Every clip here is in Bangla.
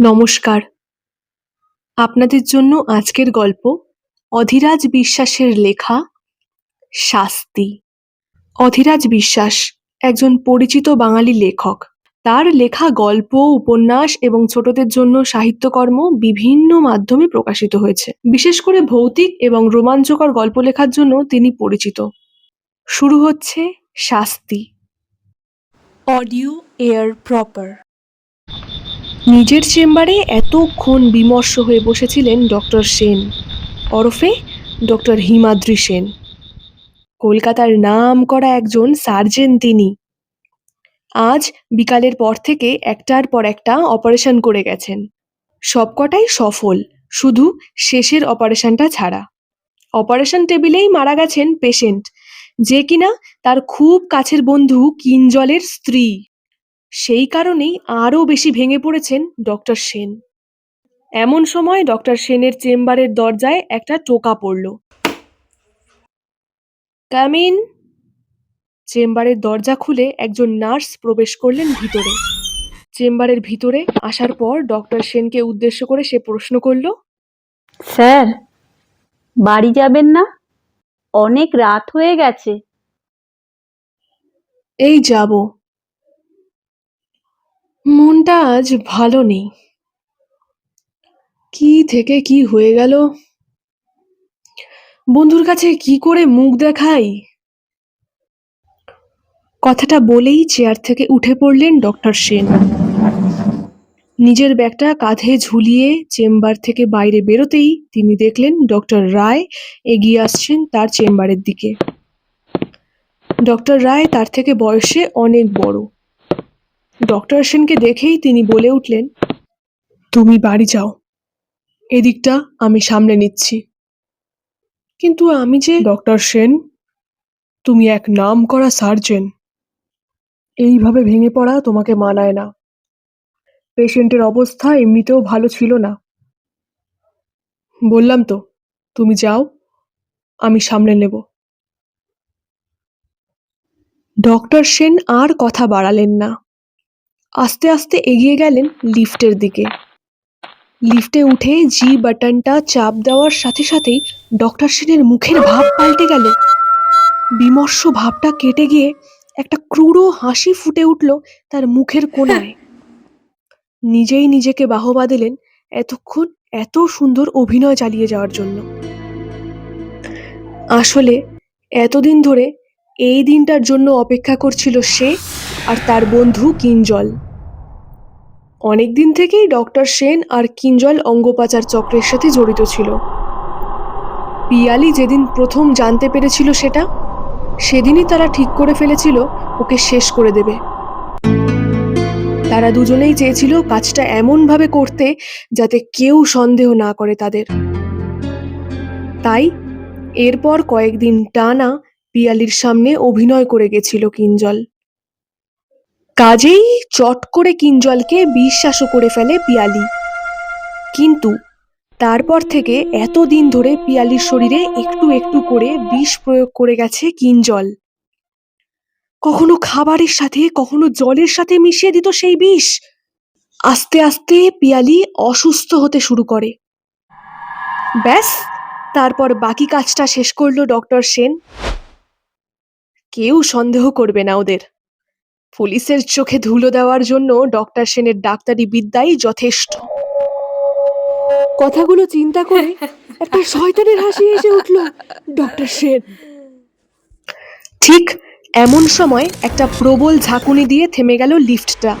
নমস্কার। আপনাদের জন্য আজকের গল্প অধিরাজ বিশ্বাসের লেখা শাস্তি। অধিরাজ বিশ্বাস একজন পরিচিত বাঙালি লেখক। তার লেখা গল্প, উপন্যাস এবং ছোটদের জন্য সাহিত্যকর্ম বিভিন্ন মাধ্যমে প্রকাশিত হয়েছে। বিশেষ করে ভৌতিক এবং রোমাঞ্চকর গল্প লেখার জন্য তিনি পরিচিত। শুরু হচ্ছে শাস্তি। Audio air proper. নিজের চেম্বারে এতক্ষণ বিমর্ষ হয়ে বসেছিলেন ডক্টর সেন। ওরফে ডক্টর হিমাদ্রি সেন। কলকাতার নাম করা একজন সার্জেন তিনি। আজ বিকালের পর থেকে একটার পর একটা অপারেশন করে গেছেন। সবকটাই সফল, শুধু শেষের অপারেশনটা ছাড়া। অপারেশন টেবিলেই মারা গেছেন পেশেন্ট, যে কিনা তার খুব কাছের বন্ধু কিঞ্জলের স্ত্রী। সেই কারণেই আরও বেশি ভেঙে পড়েছেন ডক্টর সেন। এমন সময় ডক্টর সেনের চেম্বারের দরজায় একটা টোকা পড়ল। কামিন চেম্বারের দরজা খুলে একজন নার্স প্রবেশ করলেন ভিতরে। চেম্বারের ভিতরে আসার পর ডক্টর সেনকে উদ্দেশ্য করে সে প্রশ্ন করল স্যার বাড়ি যাবেন না? অনেক রাত হয়ে গেছে। এই যাব। মনটা আজ ভালো নেই। কি থেকে কি হয়ে গেল? বন্ধুর কাছে কি করে মুখ দেখাই? কথাটা বলেই চেয়ার থেকে উঠে পড়লেন ডক্টর সেন। নিজের ব্যাগটা কাঁধে ঝুলিয়ে চেম্বার থেকে বাইরে বেরোতেই তিনি দেখলেন ডক্টর রায় এগিয়ে আসছেন তার চেম্বারের দিকে। ডক্টর রায় তার থেকে বয়সে অনেক বড়। ডক্টর সেনকে দেখেই তিনি বলে উঠলেন, তুমি বাড়ি যাও। এদিকটা আমি সামলে নিচ্ছি। কিন্তু আমি যে ডক্টর সেন, তুমি এক নাম করা সার্জেন। এইভাবে ভেঙে পড়া তোমাকে মানায় না। পেশেন্টের অবস্থা এমনিতেও ভালো ছিল না। বললাম তো, তুমি যাও, আমি সামলে নেব। ডক্টর সেন আর কথা বাড়ালেন না। আস্তে আস্তে এগিয়ে গেলেন লিফটের দিকে। লিফটে উঠে জি বাটনটা চাপ দেওয়ার সাথে সাথেই ডক্টর সেনের মুখের ভাব পাল্টে গেল। বিমর্ষ ভাবটা কেটে গিয়ে একটা ক্রূর হাসি ফুটে উঠল তার মুখের কোণায়। নিজেই নিজেকে বাহবা দিলেন এতক্ষণ এত সুন্দর অভিনয় চালিয়ে যাওয়ার জন্য। আসলে এতদিন ধরে এই দিনটার জন্য অপেক্ষা করছিল সে আর তার বন্ধু কিঞ্জল। অনেক দিন থেকেই ডক্টর সেন আর কিঞ্জল অঙ্গপাচার চক্রের সাথে জড়িত ছিল। পিয়ালি যেদিন প্রথম জানতে পেরেছিল সেটা, সেদিনই তারা ঠিক করে ফেলেছিল, ওকে শেষ করে দেবে। তারা দুজনেই চেয়েছিল কাজটা এমনভাবে করতে যাতে কেউ সন্দেহ না করে তাদের। তাই এরপর কয়েকদিন টানা পিয়ালির সামনে অভিনয় করে গেছিল কিঞ্জল। কাজেই চট করে কিঞ্জলকে বিশ্বাসও করে ফেলে পিয়ালি। কিন্তু তারপর থেকে এতদিন ধরে পিয়ালির শরীরে একটু একটু করে বিষ প্রয়োগ করে গেছে কিঞ্জল। কখনো খাবারের সাথে, কখনো জলের সাথে মিশিয়ে দিত সেই বিষ। আস্তে আস্তে পিয়ালি অসুস্থ হতে শুরু করে। ব্যাস, তারপর বাকি কাজটা শেষ করল ডক্টর সেন। কেউ সন্দেহ করবে না ওদের। পুলিশের চোখে ধুলো দেওয়ার জন্য ডক্টর সেনের ডাক্তারি বিদ্যাই যথেষ্ট। কথাগুলো চিন্তা করে একটা শয়তানের হাসি এসে উঠল ডক্টর সেন। ঠিক এমন সময় একটা প্রবল ঝাঁকুনি দিয়ে থেমে গেল লিফটটা।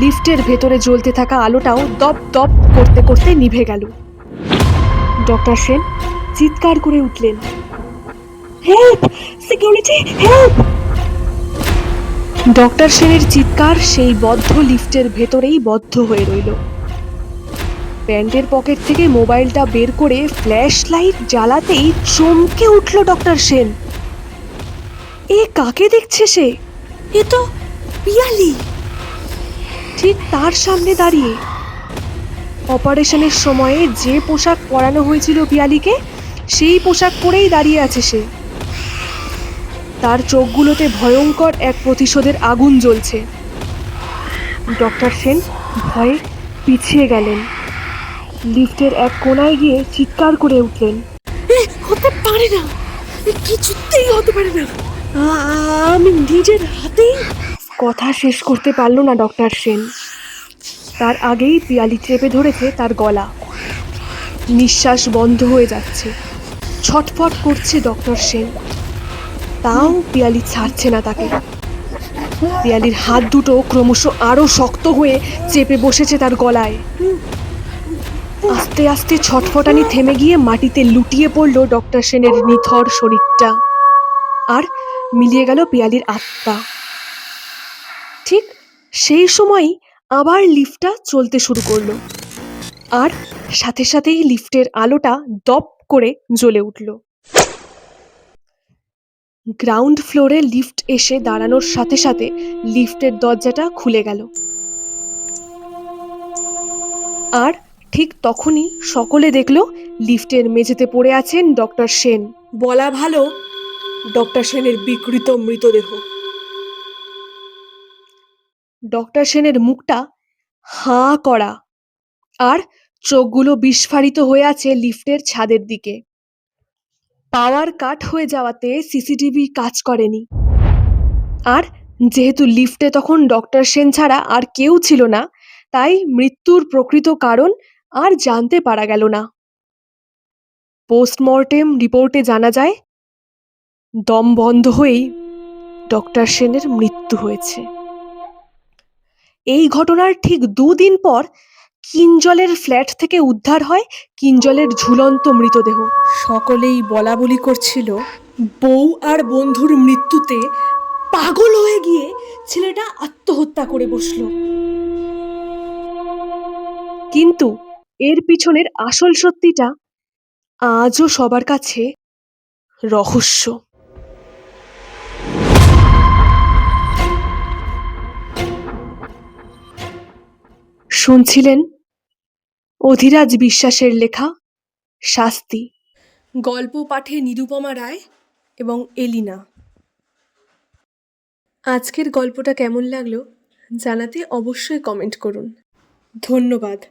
লিফটের ভেতরে জ্বলতে থাকা আলোটাও দপ দপ করতে করতে নিভে গেল। ডক্টর সেন চিৎকার করে উঠলেন। হেল্প! Security, help! ডক্টর সেনের চিৎকার সেই বদ্ধ লিফটের ভেতরেই বদ্ধ হয়ে রইল। প্যান্টের পকেট থেকে মোবাইলটা বের করে ফ্ল্যাশ লাইট জ্বালাতেই চমকে উঠল ডক্টর সেন। এ কাকে দেখছে সে? এ তো পিয়ালি। ঠিক তার সামনে দাঁড়িয়ে। অপারেশনের সময়ে যে পোশাক পরানো হয়েছিল পিয়ালিকে, সেই পোশাক পরেই দাঁড়িয়ে আছে সে। তার চোখগুলোতে ভয়ঙ্কর এক প্রতিশোধের আগুন জ্বলছে। ডক্টর সেন ভয়ে পিছিয়ে গেলেন। লিফটের এক কোনায় গিয়ে চিৎকার করে উঠলেন। হতে পারে না। কিছুতেই হতে পারে না। আমি নিজের হাতেই কথা শেষ করতে পারল না ডক্টর সেন। তার আগেই পিয়ালি চেপে ধরেছে তার গলা। নিঃশ্বাস বন্ধ হয়ে যাচ্ছে। ছটফট করছে ডক্টর সেন। তাও পিয়ালি ছাড়ছে না তাকে। পিয়ালির হাত দুটো ক্রমশ আরও শক্ত হয়ে চেপে বসেছে তার গলায়। আস্তে আস্তে ছটফটানি থেমে গিয়ে মাটিতে লুটিয়ে পড়ল ডক্টর সেনের নিথর শরীরটা। আর মিলিয়ে গেল পিয়ালির আত্মা। ঠিক সেই সময়ই আবার লিফটটা চলতে শুরু করল। আর সাথে সাথেই লিফটের আলোটা দপ করে জ্বলে উঠল। গ্রাউন্ড ফ্লোরে লিফট এসে দাঁড়ানোর সাথে সাথে লিফটের দরজাটা খুলে গেল। আর ঠিক তখনই সকলে দেখল লিফটের মেঝেতে পড়ে আছেন ডক্টর সেন। বলা ভালো ডক্টর সেনের বিকৃত মৃতদেহ। ডক্টর সেনের মুখটা হাঁ করা আর চোখগুলো বিস্ফারিত হয়ে আছে লিফটের ছাদের দিকে। পাওয়ার কাট হয়ে যাওয়াতে সিসিটিভি কাজ করেনি। আর যেহেতু লিফটে তখন ডক্টর সেন ছাড়া আর কেউ ছিল না, তাই মৃত্যুর প্রকৃত কারণ আর জানতে পারা গেল না। পোস্টমর্টেম রিপোর্টে জানা যায়, দম বন্ধ হয়েই ডক্টর সেনের মৃত্যু হয়েছে। এই ঘটনার ঠিক দুদিন পর কিঞ্জলের ফ্ল্যাট থেকে উদ্ধার হয় কিঞ্জলের ঝুলন্ত মৃতদেহ। সকলেই বলা বলি করছিল বউ আর বন্ধুর মৃত্যুতে পাগল হয়ে গিয়ে ছেলেটা আত্মহত্যা করে বসল। কিন্তু এর পিছনের আসল সত্যিটা আজও সবার কাছে রহস্য। শুনছিলেন অধিরাজ বিশ্বাসের লেখা, শাস্তি। গল্প পাঠে নিরুপমা রায় এবং এলিনা। আজকের গল্পটা কেমন লাগল জানাতে অবশ্যই কমেন্ট করুন। ধন্যবাদ।